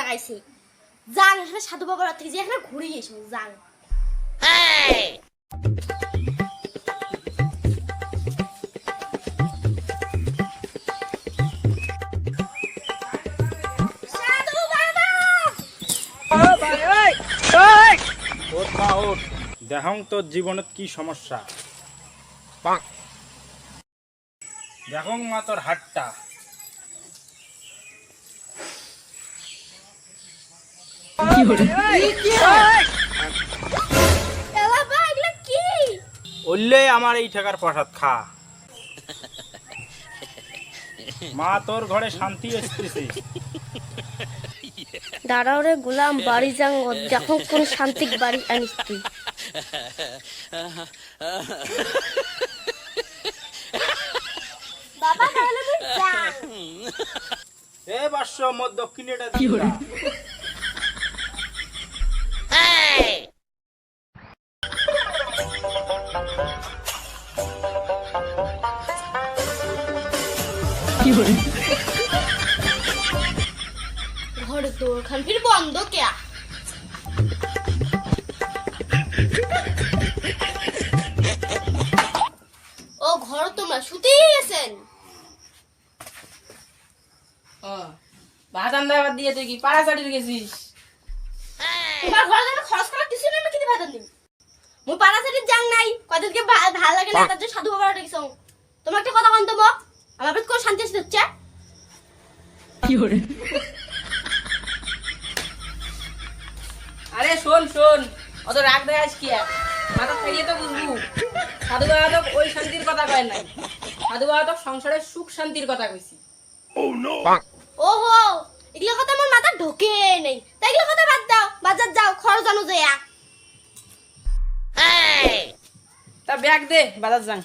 লাগাইছে। যান এখানে সাধু বাবার থেকে যে এখানে ঘুরে এসো যান সাধু বাবা! ওঠ মা ওঠ। দেহং তোর জীবনত কি সমস্যা? দেখং মা তোর হাতটা। কি উল্লে আমার এই ঠেকার প্রসাদ খা। মা তোর ঘরে শান্তি দাঁড়াও রে গোলাম বাড়ি যাং দেখো কোন শান্তিক বাড়ি আনিস তুই। বাবা তাহলে তুই যা এ বাস্য মোর দক্ষিণ এটা ঘরে তোর খান ফির বন্ধ কেয়া ও ঘর তোমরা শুতেই গেছেন? ও ভাত আন্দাবার দিয়ে তুই কি পাড়া চাটিয়ে গেছিস তোমার ঘরে আমি খরচ করা কিছু নেই আমি কিনে ভাত দিম মুই পাড়া সাইডে যাং নাই। কদিনকে ভালো লাগে না তার জন্য সাধু বাবার ডাকিছ তোমার একটা কথা কন্ত আমার কোন শান্তি আছে হচ্ছে? আরে শোন শোন অত রাগ দেখাস কি মাথা থাকলে তো বুঝবু। সাধু বাবা তো ওই শান্তির কথা কয় নাই। সাধু বাবা তো সংসারের সুখ শান্তির কথা কইছি। ওহো এগুলো কথা আমার মাথা ঢোকে নেই। তাই এগুলো কথা বাদ দাও বাজার যাও খরচ জানো যে। তা ব্যাগ দে বাজার যাং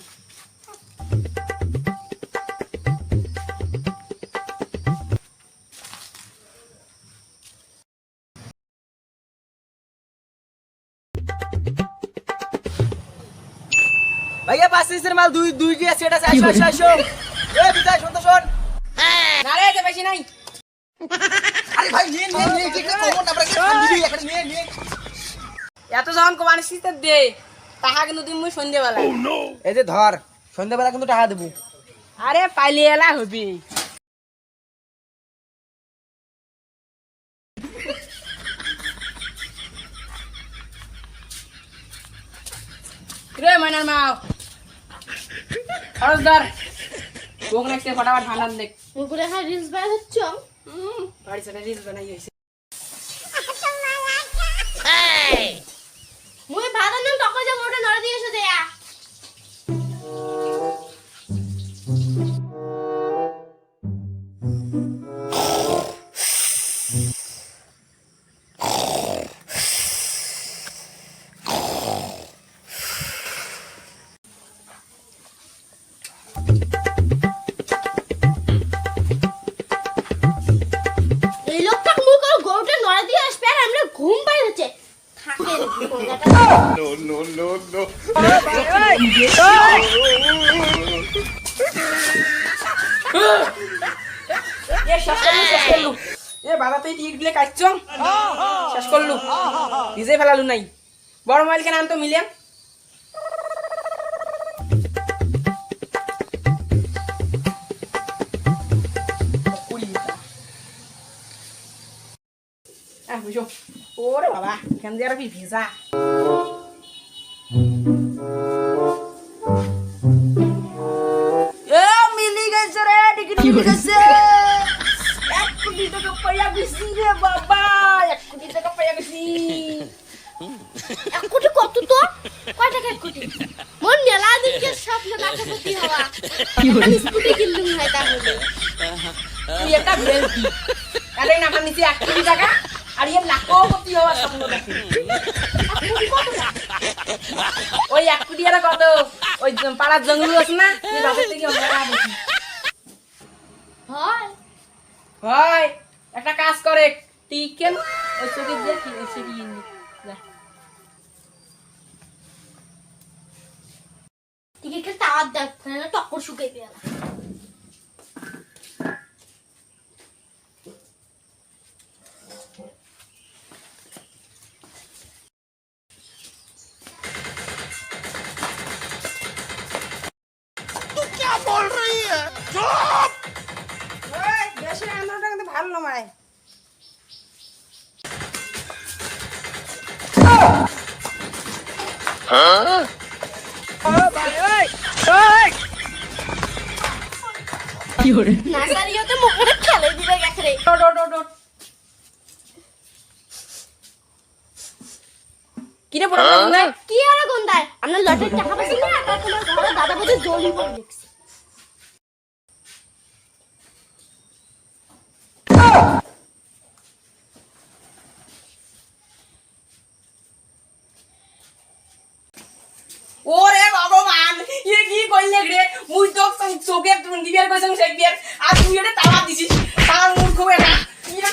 ভাইয়া পাঁচ পিসের মাল দুই দুই দিয়ে সেটা আসো আসো আসো। এ বিদায় শোন শোন না রে যে বেশি নাই। আরে ভাই নিয়ে নিয়ে নিয়ে কি কমন আমরা কি খান দিবি এখন নিয়ে নিয়ে। এত যখন কোমানি সিস্টেম দে তাহা কিন্তু দিন মুই এই যে ধর সন্ধ্যাবেলা কিন্তু টাকা দেবো। আরে পাইলে এলা হবি। রে ময়নার মাও? খরচ ধর বোক নাকতে ফটাফট হানান দেখ। মুগুরে হ্যাঁ রিলস বানাচ্ছ? হচ্ছ বাড়ি সাথে রিলস বানাই হয়েছে। শেষ করলু। নিজে ফেলালু নাই। বড় মোবাইল কেন আনতো মিলিয়ন? Ah, ওরে বাবা এখান দিয়ে আর কি ভিজা এ মিলি গেছে রে টিকিট মিলি গেছে এক কোটি টাকা পাইয়া গেছি রে বাবা এক কোটি টাকা পাইয়া গেছি এক কোটি কত তো কয় টাকা এক কোটি মন মেলা দিনকে স্বপ্ন লাখপতি হওয়া আমি স্কুটি কিনলুম ভাই তাহলে তুই একটা বেলতি আরে না আমার নিচে এক কোটি টাকা কোটি হওয়ার স্বপ্ন দেখে ওই এক কোটি আর কত ওই পাড়ার জঙ্গল আছে না বাজার থেকে হয় হয় একটা কাজ করে টিকেন ওই চোখে দিয়ে দিয়ে নি। যা। টিকিটটা টাওয়ার দেখ টক্কর শুকাই পেলা কিরে পড়া কি আর গন্ধায়? আপনার লটের টাকা পাচ্ছি না দাদা বলে জলি দেখছি রে মুই তো চোখের বিয়ার কইছং শেখ বিয়ার। আর তুই এটা তালা দিছিস। তার মুখ খুব ইয়ে